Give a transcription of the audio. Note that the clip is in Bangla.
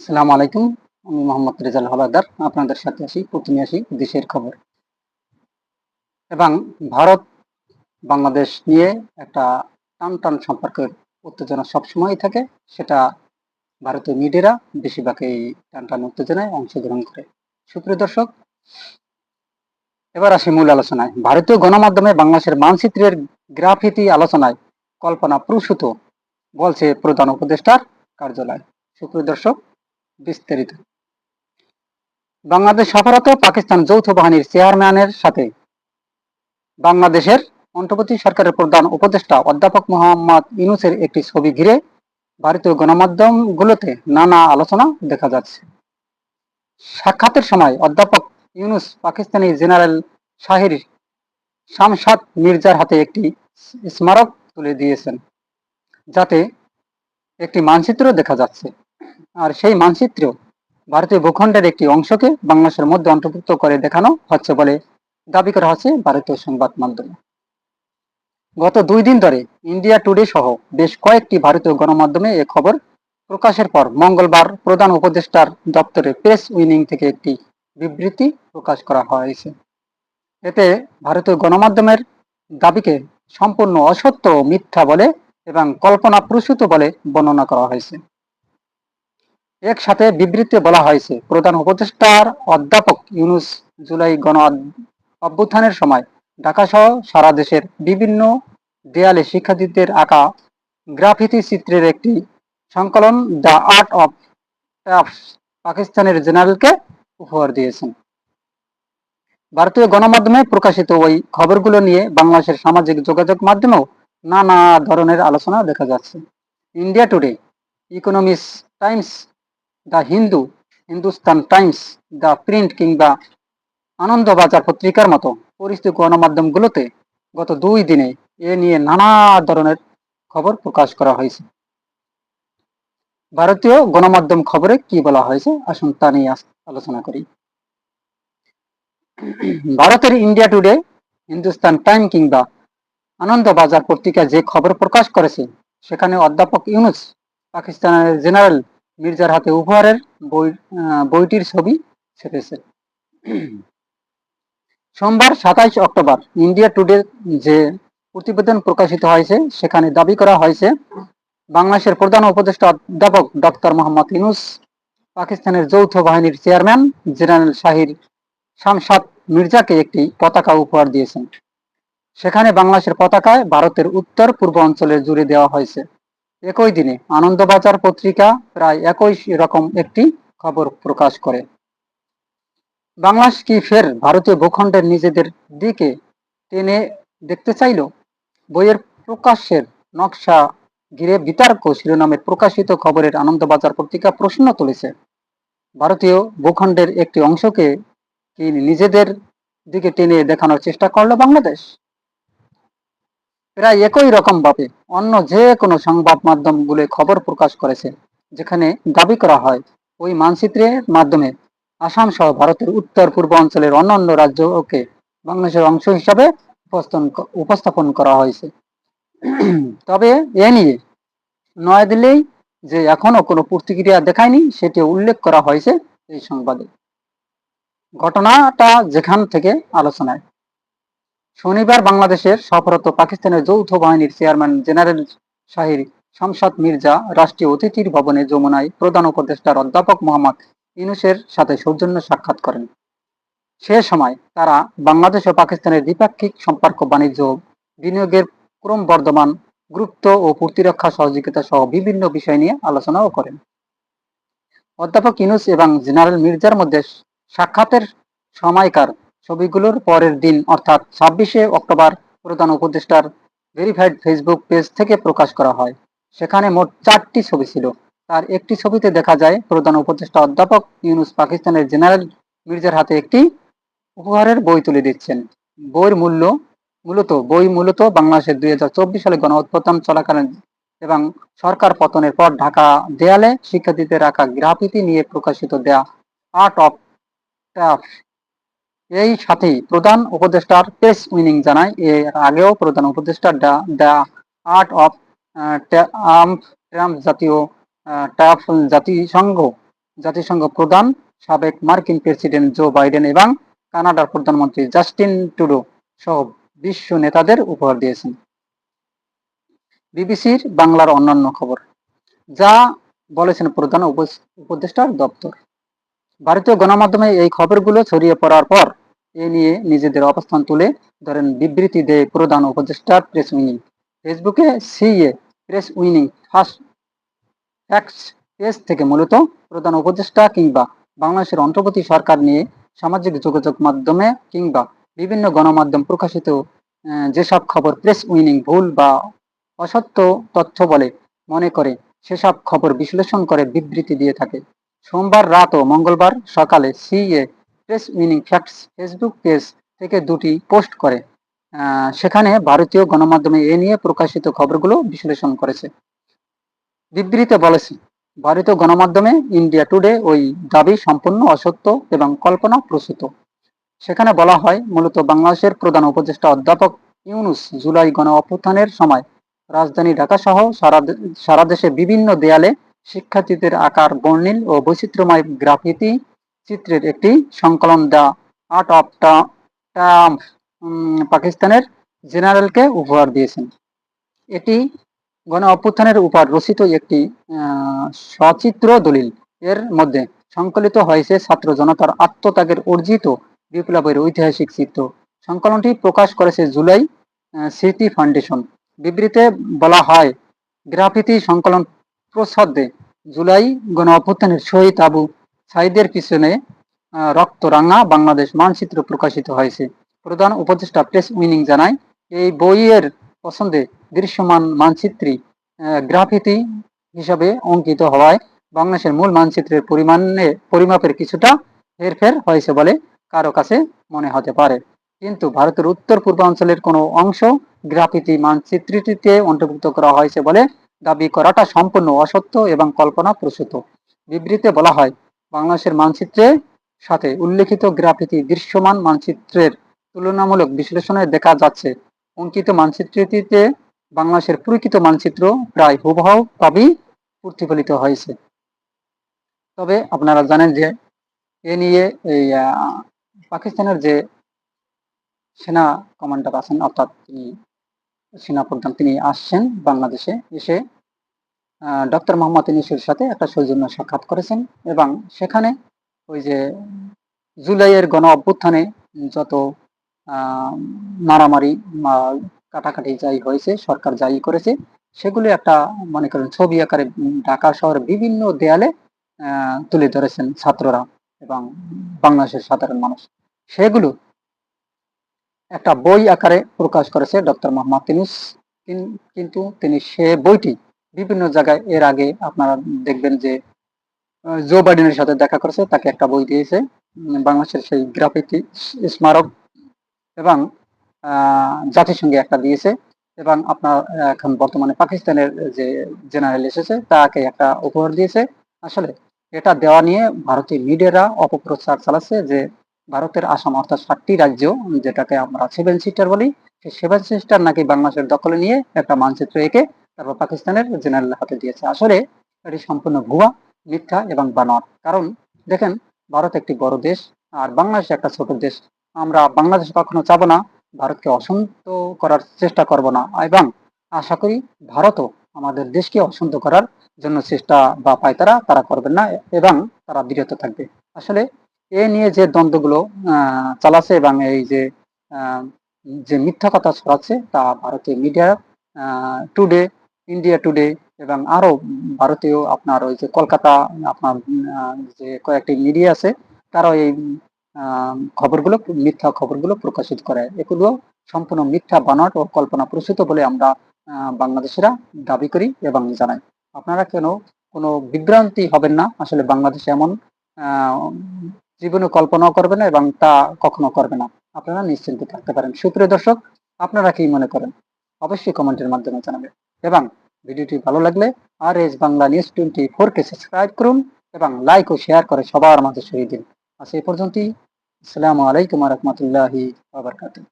আসসালামু আলাইকুম, আমি মোহাম্মদ রেজাল হলাদার আপনাদের সাথে আসি প্রথমে আসি দেশের খবর। এবং ভারত, বাংলাদেশ নিয়ে একটা টান টান সম্পর্কের উত্তেজনা সবসময় থাকে, সেটা ভারতীয় মিডিয়ারা বেশিরভাগ এই টান টান উত্তেজনায় অংশগ্রহণ করে। সুপ্রিয় দর্শক, এবার আসি মূল আলোচনায়। ভারতীয় গণমাধ্যমে বাংলাদেশের মানচিত্রের গ্রাফিতি আলোচনায় কল্পনা প্রসূত বলছে প্রধান উপদেষ্টার কার্যালয়। সুপ্রিয় দর্শক বিস্তারিত। বাংলাদেশ সফররত পাকিস্তান যৌথ বাহিনীর চেয়ারম্যানের সাথে। বাংলাদেশের অন্তর্বর্তী সরকারের প্রধান উপদেষ্টা অধ্যাপক মোহাম্মদ ইউনুসের একটি ছবি ঘিরে ভারতীয় গণমাধ্যমগুলোতে নানা আলোচনা দেখা যাচ্ছে। সাক্ষাতের সময় অধ্যাপক ইউনুস পাকিস্তানি জেনারেল শাহির শামশাদ মির্জার হাতে একটি স্মারক তুলে দিয়েছেন, যাতে একটি মানচিত্র দেখা যাচ্ছে। আর সেই মানচিত্র ভারতীয় ভূখণ্ডের একটি অংশকে বাংলাদেশের মধ্যে অন্তর্ভুক্ত করে দেখানো হচ্ছে বলে দাবি করা হচ্ছে ভারতীয় সংবাদ মাধ্যমে। গত দুই দিন ধরে ইন্ডিয়া টুডে সহ বেশ কয়েকটি ভারতীয় গণমাধ্যমে এ খবর প্রকাশের পর মঙ্গলবার প্রধান উপদেষ্টার দপ্তরে প্রেস উইনিং থেকে একটি বিবৃতি প্রকাশ করা হয়েছে। এতে ভারতীয় গণমাধ্যমের দাবিকে সম্পূর্ণ অসত্য ও মিথ্যা বলে এবং কল্পনা প্রসূত বলে বর্ণনা করা হয়েছে। একসাথে বিবৃতিতে বলা হয়েছে। প্রধান উপদেষ্টার অধ্যাপক ইউনুস জুলাই গণ অভ্যুত্থানের সময় ঢাকা সহ সারা দেশের বিভিন্ন দেয়ালে শিক্ষার্থীদের আঁকা গ্রাফিতি চিত্রের একটি সংকলন দ্য আর্ট অফ পাকিস্তানের জেনারেলকে উপহার দিয়েছেন। ভারতীয় গণমাধ্যমে প্রকাশিত ওই খবরগুলো নিয়ে বাংলাদেশের সামাজিক যোগাযোগ মাধ্যমেও নানা ধরনের আলোচনা দেখা যাচ্ছে। India Today Economics Times the Hindu, Hindustan Times, the Print কিংবা আনন্দবাজার পত্রিকার মতো পরিচিত গণমাধ্যমগুলোতে গত দুই দিনে এ নিয়ে নানা ধরনের খবর প্রকাশ করা হয়েছে। ভারতীয় গণমাধ্যম খবরে কি বলা হয়েছে? আসুন তা নিয়ে আলোচনা করি। ভারতের ইন্ডিয়া টুডে, হিন্দুস্তান টাইম কিংবা আনন্দবাজার পত্রিকা যে খবর প্রকাশ করেছে, সেখানে অধ্যাপক ইউনুস, পাকিস্তানের জেনারেল মির্জার হাতে উপহারের বই বইটির ছবি ছেপেছে। সোমবার সাতাইশ অক্টোবর ইন্ডিয়া টুডে যে প্রতিবেদন প্রকাশিত হয়েছে, সেখানে দাবি করা হয়েছে, বাংলাদেশের প্রধান উপদেষ্টা অধ্যাপক ডক্টর মোহাম্মদ ইনুস পাকিস্তানের যৌথ বাহিনীর চেয়ারম্যান জেনারেল শাহির শামসাদ মির্জাকে একটি পতাকা উপহার দিয়েছেন। সেখানে বাংলাদেশের পতাকায় ভারতের উত্তর পূর্ব অঞ্চলে জুড়ে দেওয়া হয়েছে। একই দিনে আনন্দবাজার পত্রিকা প্রায় একই রকম একটি খবর প্রকাশ করে। বাংলাদেশ কি ফের ভারতীয় ভূখণ্ডের নিজেদের দিকে টেনে দেখতে চাইল? বইয়ের প্রকাশের নকশা ঘিরে বিতর্ক শিরোনামে প্রকাশিত খবরের আনন্দবাজার পত্রিকা প্রশ্ন তুলেছে। ভারতীয় ভূখণ্ডের একটি অংশকে কি নিজেদের দিকে টেনে দেখানোর চেষ্টা করল বাংলাদেশ? প্রায় একই রকম ভাবে অন্য যে কোনো সংবাদ মাধ্যমগুলো খবর প্রকাশ করেছে, যেখানে দাবি করা হয় ওই মানচিত্রের মাধ্যমে আসাম সহ ভারতের উত্তর পূর্ব অঞ্চলের অন্যান্য রাজ্যকে বাংলাদেশের অংশ হিসাবে উপস্থাপন করা হয়েছে। তবে এ নিয়ে নয়াদিল্লি যে এখনও কোনো প্রতিক্রিয়া দেখায়নি সেটি উল্লেখ করা হয়েছে এই সংবাদে। ঘটনাটা যেখান থেকে আলোচনায়। শনিবার বাংলাদেশের সফরত পাকিস্তানের যৌথ বাহিনীর চেয়ারম্যান জেনারেল শাহির শামসাদ মির্জা রাষ্ট্রীয় অতিথির ভবনে যমুনায় প্রধান উপদেষ্টার অধ্যাপক মোহাম্মদ ইনুসের সাথে সৌজন্য সাক্ষাৎ করেন। সে সময় তারা বাংলাদেশ ও পাকিস্তানের দ্বিপাক্ষিক সম্পর্ক, বাণিজ্য, বিনিয়োগের ক্রমবর্ধমান গুরুত্ব ও প্রতিরক্ষা সহযোগিতা সহ বিভিন্ন বিষয় নিয়ে আলোচনাও করেন। অধ্যাপক ইনুস এবং জেনারেল মির্জার মধ্যে সাক্ষাতের সময়কার ছবিগুলোর পরের দিন, অর্থাৎ ছাব্বিশে অক্টোবর, প্রধান উপদেষ্টার ভেরিফাইড ফেসবুক পেজ থেকে প্রকাশ করা হয়। সেখানে মোট চারটি ছবি ছিল। তার একটি ছবিতে দেখা যায়, প্রধান উপদেষ্টা অধ্যাপক ইউনুস পাকিস্তানের জেনারেল মির্জার হাতে একটি উপহারের বই তুলে দিচ্ছেন। বইয়ের মূল্য মূলত, বই মূলত বাংলাদেশের দুই হাজার চব্বিশ সালে গণ উৎপাদন চলাকালীন এবং সরকার পতনের পর ঢাকা দেয়ালে শিক্ষার্থীদের রাখা গ্রাফিতি নিয়ে প্রকাশিত দেয়া আর্ট অফ এই সাথেই প্রধান উপদেষ্টার প্রেস উইনিং জানায়। এর আগেও প্রধান উপদেষ্টা দ্য আর্ট অফ ট্রাম্প জাতীয় জাতিসংঘ জাতিসংঘ প্রধান সাবেক মার্কিন প্রেসিডেন্ট জো বাইডেন এবং কানাডার প্রধানমন্ত্রী জাস্টিন টুডো সহ বিশ্ব নেতাদের উপহার দিয়েছেন। বিবিসির বাংলার অন্যান্য খবর। যা বলেছেন প্রধান উপ- উপদেষ্টার দপ্তর। ভারতীয় গণমাধ্যমে এই খবরগুলো ছড়িয়ে পড়ার পর এ নিয়ে নিজেদের অবস্থান তুলে ধরেন বিবৃতি দেয় প্রধান উপদেষ্টা প্রেস উইনিং। ফেসবুকে CA press wing first page থেকে মূলত প্রধান উপদেষ্টা কিংবা বাংলাদেশের অন্তর্বর্তী সরকার নিয়ে সামাজিক যোগাযোগ মাধ্যমে কিংবা বিভিন্ন গণমাধ্যম প্রকাশিত যেসব খবর প্রেস উইনিং ভুল বা অসত্য তথ্য বলে মনে করে, সেসব খবর বিশ্লেষণ করে বিবৃতি দিয়ে থাকে। সোমবার রাত ও মঙ্গলবার সকালে CA press wing facts Facebook page থেকে দুটি পোস্ট করে। সেখানে ভারতীয় গণমাধ্যমে এ নিয়ে প্রকাশিত খবরগুলো বিশ্লেষণ করেছে। বিবৃতিতে বলেছে, ভারতীয় গণমাধ্যমে ইন্ডিয়া টুডে ওই দাবি সম্পূর্ণ অসত্য এবং কল্পনা প্রসূত। সেখানে বলা হয়, মূলত বাংলাদেশের প্রধান উপদেষ্টা অধ্যাপক ইউনুস জুলাই গণ অভ্যুত্থানের সময় রাজধানী ঢাকা সহ সারা সারা দেশে বিভিন্ন দেয়ালে শিক্ষার্থীদের আকার, বর্ণিল ও বৈচিত্র্যময় গ্রাফিতি চিত্রের একটি সংকলন দ্য আর্ট অফ টার্ম পাকিস্তানের জেনারেলকে উপহার দিয়েছেন। এটি গণ অভ্যুত্থানের উপর রচিত একটি সচিত্র দলিল। এর মধ্যে সংকলিত হয়েছে ছাত্র জনতার আত্মত্যাগের অর্জিত বিপ্লবের ঐতিহাসিক চিত্র। সংকলনটি প্রকাশ করেছে জুলাই স্মৃতি ফাউন্ডেশন। বিবৃতিতে বলা হয়, গ্রাফিতি সংকলন প্রচ্ছদে জুলাই গণ অভ্যুত্থানের শহীদ আবু সাইদের পিছনে রক্তরাঙা বাংলাদেশ মানচিত্র প্রকাশিত হয়েছে। প্রধান উপদেষ্টা প্রেস উইনিং জানায়, এই বইয়ের পছন্দে দৃশ্যমান মানচিত্রী গ্রাফিতি হিসাবে অঙ্কিত হওয়ায় বাংলাদেশের মূল মানচিত্রের পরিমাণে, পরিমাপের কিছুটা হেরফের হয়েছে বলে কারও কাছে মনে হতে পারে। কিন্তু ভারতের উত্তর পূর্বাঞ্চলের কোনো অংশ গ্রাফিতি মানচিত্রটিতে অন্তর্ভুক্ত করা হয়েছে বলে দাবি করাটা সম্পূর্ণ অসত্য এবং কল্পনা প্রসূত বিবৃতিতে বলা হয়, বাংলাদেশের মানচিত্রের সাথে উল্লেখিত গ্রাফিতি দৃশ্যমান মানচিত্রের তুলনামূলক বিশ্লেষণে দেখা যাচ্ছে, অঙ্কিত মানচিত্রটিতে বাংলাদেশের প্রকৃত মানচিত্র প্রায় হুবহু ভাবেই প্রতিফলিত হয়েছে। তবে আপনারা জানেন যে, এ নিয়ে এই পাকিস্তানের যে সেনা কমান্ডার আছেন, অর্থাৎ তিনি, সেনা প্রধান তিনি আসছেন বাংলাদেশে, এসে ডক্টর মোহাম্মদ ইনিসের সাথে একটা সৌজন্য সাক্ষাৎ করেছেন এবং সেখানে ওই যে জুলাইয়ের গণ অভ্যুত্থানে যত মারামারি বা কাটাকাটি যাই হয়েছে, সরকার যাই করেছে, সেগুলো একটা মনে করেন ছবি আকারে ঢাকা শহরের বিভিন্ন দেয়ালে তুলে ধরেছেন ছাত্ররা এবং বাংলাদেশের সাধারণ মানুষ। সেগুলো একটা বই আকারে প্রকাশ করেছে ডক্টর মোহাম্মদ কিন- কিন্তু তিনি সে বইটি বিভিন্ন জায়গায় এর আগে আপনারা দেখবেন যে জো বাইডেনের সাথে দেখা করেছে, তাকে একটা বই দিয়েছে বাংলাদেশের সেই গ্রাফিতি স্মারক এবং জাতিসংঘে একটা দিয়েছে এবং আপনার এখন বর্তমানে পাকিস্তানের যে জেনারেল এসেছে, তাকে একটা উপহার দিয়েছে। আসলে এটা দেওয়া নিয়ে ভারতীয় মিডিয়ারা অপপ্রচার চালাচ্ছে যে, ভারতের আসাম অর্থাৎ সাতটি রাজ্য, যেটাকে আমরা সেভেন সিস্টার বলি, সেই সেভেন সিস্টার নাকি বাংলাদেশের দখলে নিয়ে একটা মানচিত্র এঁকে তারপর পাকিস্তানের জেনারেল হাতে দিয়েছে। আসলে এটি সম্পূর্ণ ভুয়া, মিথ্যা এবং বানোয়াট। কারণ দেখেন, ভারত একটি বড় দেশ আর বাংলাদেশ একটা ছোট দেশ। আমরা বাংলাদেশ কখনো চাবো না, ভারতকে অশান্ত করার চেষ্টা করব না। এবং আশা করি ভারতও আমাদের দেশকে অশান্ত করার জন্য চেষ্টা বা পায়তারা তারা করবেন না এবং তারা বিরত থাকবে। আসলে এ নিয়ে যে দ্বন্দ্বগুলো চালাচ্ছে এবং এই যে যে মিথ্যা কথা ছড়াচ্ছে তা ভারতীয় মিডিয়া টুডে ইন্ডিয়া টুডে এবং আরও ভারতীয় আপনার ওই যে কলকাতা, আপনার যে কয়েকটি মিডিয়া আছে, তারাও এই খবরগুলো, মিথ্যা খবরগুলো প্রকাশিত করে। এগুলো সম্পূর্ণ মিথ্যা বানট ও কল্পনা প্রসূত বলে আমরা বাংলাদেশিরা দাবি করি এবং জানাই। আপনারা কেন কোনো বিভ্রান্তি হবেন না? আসলে বাংলাদেশে এমন জীবনে কল্পনাও করবে না এবং তা কখনো করবে না। আপনারা নিশ্চিন্তে থাকতে পারেন। সুপ্রিয় দর্শক, আপনারা কি মনে করেন? অবশ্যই কমেন্টের মাধ্যমে জানাবেন। এবং ভিডিওটি ভালো লাগলে R S Bangla news twenty ফোরকে সাবস্ক্রাইব করুন এবং লাইক ও শেয়ার করে সবার মাঝে ছড়িয়ে দিন। আর সেই পর্যন্তই। আসসালামু আলাইকুম রহমতুল্লাহি আবরকাতুহ